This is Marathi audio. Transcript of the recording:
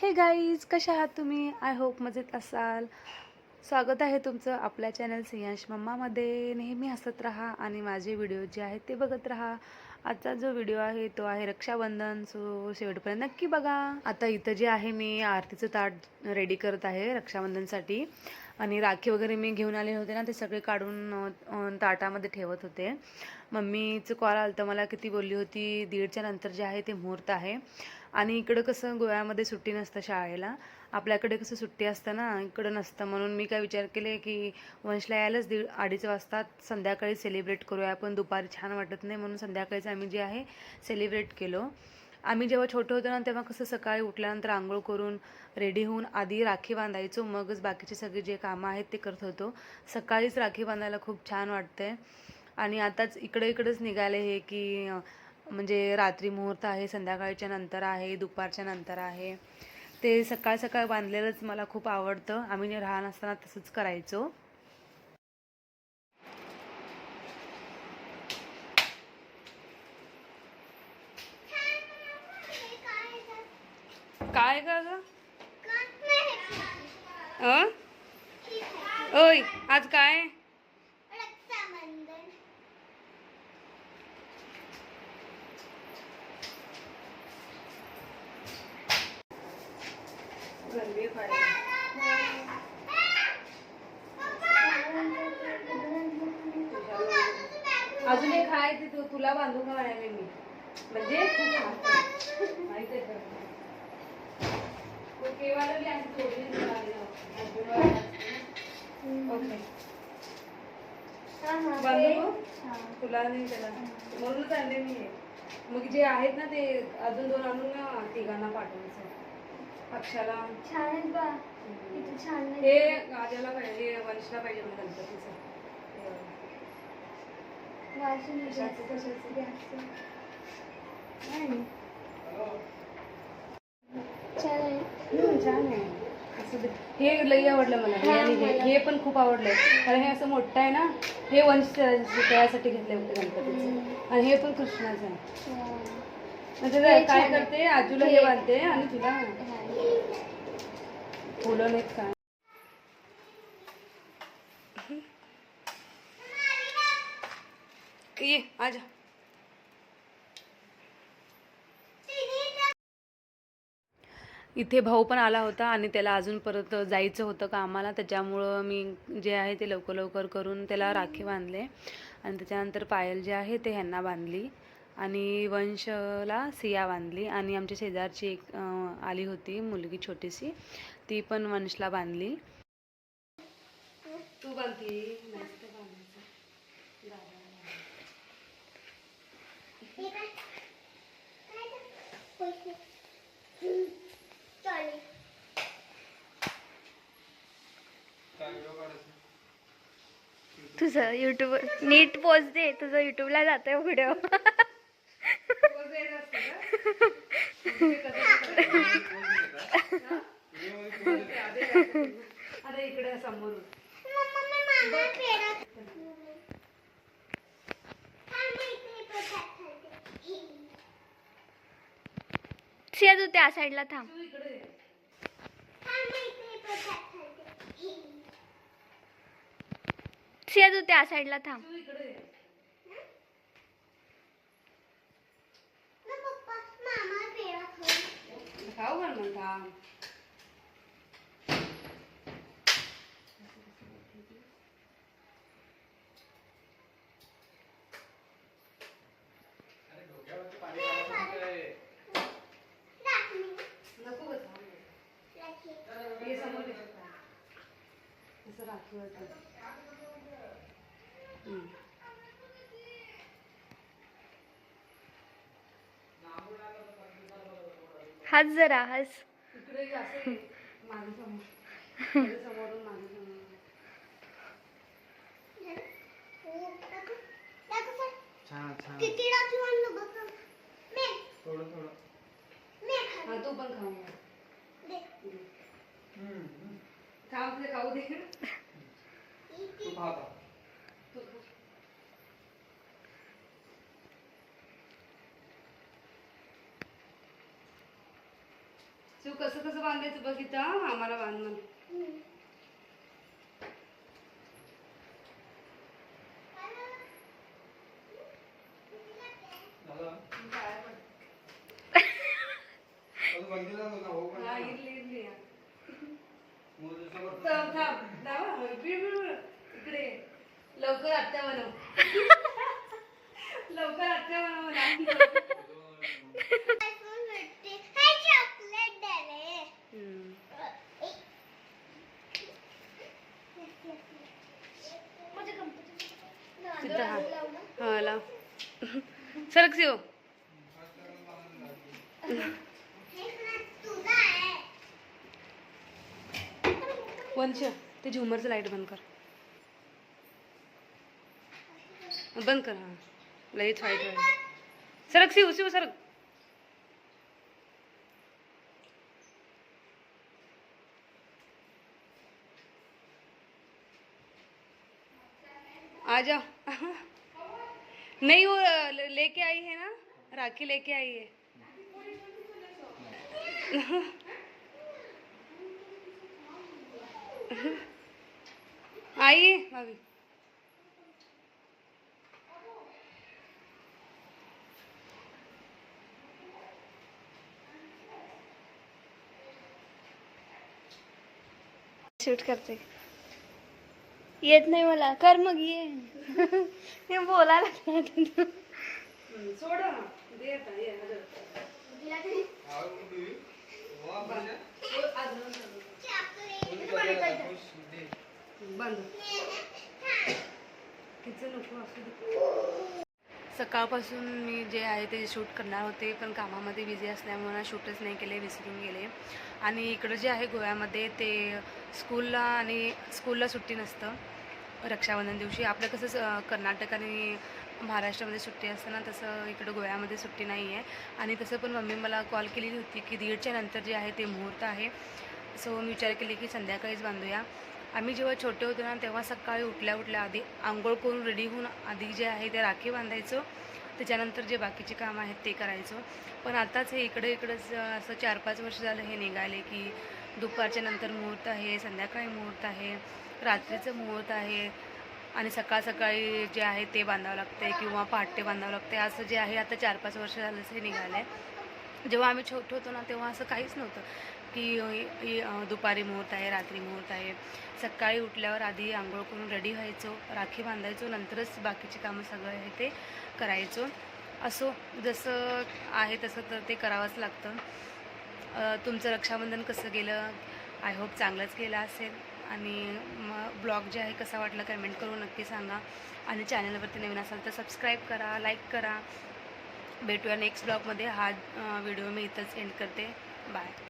हे गाईज कशा आहात तुम्ही? आय होप मजेत असाल. स्वागत आहे तुमचं आपल्या चॅनल सियांश मम्मामध्ये. नेहमी हसत राहा आणि माझे व्हिडिओ जे आहेत ते बघत राहा. आजचा जो व्हिडिओ आहे तो आहे रक्षाबंधन. सो शेवटपर्यंत नक्की बघा. आता इथं जे आहे मी आरतीचं ताट रेडी करत आहे रक्षाबंधनसाठी. आणि राखी वगैरे मी घेऊन आले होते ना ते सगळे काढून ताटामध्ये ठेवत होते. मम्मीचं कॉल आलं तर मला किती बोलली होती. दीडच्या नंतर जे आहे ते मुहूर्त आहे. आणि इकडं कसं गोव्यामध्ये सुट्टी नसतं शाळेला. आपल्याकडे कसं सुट्टी असतं ना इकडं नसतं. म्हणून मी काय विचार केले की वंशला यायलाच दीड अडीच वाजता संध्याकाळी सेलिब्रेट करूया. पण दुपारी छान वाटत नाही म्हणून संध्याकाळीच आम्ही जे आहे सेलिब्रेट केलो. आम्ही जेव्हा छोटं होतो ना तेव्हा कसं सकाळी उठल्यानंतर आंघोळ करून रेडी होऊन आधी राखी बांधायचो. मगच बाकीचे सगळे जे कामं आहेत ते करत होतो. सकाळीच राखी बांधायला खूप छान वाटते आणि आताच इकडे इकडंच निघाले हे की म्हणजे रात्री मुहूर्त आहे संध्याकाळच्या नंतर आहे दुपारच्या नंतर आहे. ते सकाळ सकाळ बांधलेलंच मला खूप आवडतं. आम्ही लहान असताना तसंच करायचो. काय ग अ? ओय आज काय? अजून एक आहे ते तू तुला बांधून का मी. म्हणजे माहीत आहे का? तो केव्हाला बी आणि तो ओके. बांधू तुला नाही त्याला. म्हणूनच आणले मी. मग जे आहेत ना ते अजून दोन आणून ना तिघांना पाठवायचं. अक्षाला. हे गाजाला पाहिजे हे वंशला पाहिजे मग गणपतीचं. हे कशाचं कशाचं? छान आहे. हे. लई आवडलं मला. हे पण खूप आवडलंय. कारण हे असं मोठं आहे ना हे वंश त्या- त्यासाठी घेतले होते गणपतीचं. आणि हे पण कृष्णाचं आहे. म्हणजे काय करते? आजूला हे बांधते आणि तुला फुलं नाहीत काय ये आजा इथे भाऊ पण आला होता आणि त्याला अजून परत जायचं होतं कामाला. त्याच्यामुळं मी जे आहे ते लवकर लवकर करून त्याला राखी बांधले. आणि त्याच्यानंतर पायल जे आहे ते ह्यांना बांधली. आणि वंशला सिया बांधली आणि आमच्या शेजारची एक आली होती मुलगी छोटीशी ती पण वंशला बांधली. तू बांधली तुझं युट्यूब नीट पोच दे तुझं युट्यूबला जातोय व्हिडिओ. अरे इकडे समोर सिया तू त्या साईडला थांब. सिया तू त्या साईडला थांब तू इकडे ये. खाऊ घाल मग खा नको गं थांब. ये समोर ये. असं राखीवर हम्म. हस जरा हस इकडे ये, असं ये. माझ्यासमोर माझ्या समोरून माझ्या समोर. छान छान. किती राखी आणलं बघ. मी थोडं थोडं. मी खाल्लं. हा तू पण खाऊ. दे. खाऊ दे. तू खाता तू खा. तू कसं कसं बांधायचं बघ इथं हा, आम्हाला बांध? हो. इकडे. लवकर आत्या बनव. लवकर आत्या बनव मला. आयफोन भेटते हे चॉकलेट दे रे हम्म. माझ्या कम्प्युटर तिथं हा हा लाव सरक शिव तुझा वंश ते झुमरचं लाइट बंद कर. बंद कर हा. लाइट व्हाईट व्हाईट सरक शिव शिव सरक. आ जाओ नहीं वो लेके आई है ना? राखी लेके आई है। आई भाभी। शूट करते। येत नाही मला. कर मग ये. मी बोलायला. बंद. तिचं नको असू दे. सकाळपासून मी जे आहे ते शूट करणार होते पण कामामध्ये बिझी असल्यामुळे शूटच नाही केले विसरून गेले. आणि इकडं जे आहे गोव्यामध्ये ते स्कूलला आणि स्कूलला सुट्टी नसतं रक्षाबंधन दिवशी. आपलं कसं कर्नाटक आणि महाराष्ट्रामध्ये सुट्टी असते ना तसं इकडं गोव्यामध्ये सुट्टी नाही आहे. आणि तसं पण मम्मी मला कॉल केलेली होती की दीडच्या नंतर जे आहे ते मुहूर्त आहे. सो मी विचार केले की संध्याकाळीच बांधूया. आम्ही जेव्हा छोटे होतो ना तेव्हा सकाळी उठल्या उठल्या आधी आंघोळ करून रेडी होऊन आधी जे आहे ते राखी बांधायचो. त्याच्यानंतर जे बाकीचे काम आहेत ते करायचो. पण आताच हे इकडे इकडंच असं चार पाच वर्ष झालं हे निघाले की दुपारच्या नंतर मुहूर्त आहे संध्याकाळी मुहूर्त आहे रात्रीचं मुहूर्त आहे आणि सकाळ सकाळी जे आहे ते बांधावं लागते किंवा पहाटे बांधावं लागते असं जे आहे आता चार पाच वर्ष झालंच हे निघालं आहे जेव्हा आम्ही छोटे होतो ना तेव्हा असं काहीच नव्हतं की दुपारी मुहूर्त आहे रात्री मुहूर्त आहे. सकाळी उठल्यावर आधी आंघोळ करून रेडी व्हायचो राखी बांधायचो नंतरच बाकीची कामं सगळं आहे ते करायचो. असो जसं आहे तसं तर ते करावंच लागतं. तुमचं रक्षाबंधन कसं गेलं? आय होप चांगलंच गेलं असेल. आणि मग ब्लॉग जे आहे कसा वाटला कमेंट करून नक्की सांगा. आणि चॅनलवरती नवीन असाल तर सबस्क्राईब करा लाईक करा. भेटूया नेक्स्ट ब्लॉगमध्ये हा व्हिडिओ मी इथंच एंड करते. बाय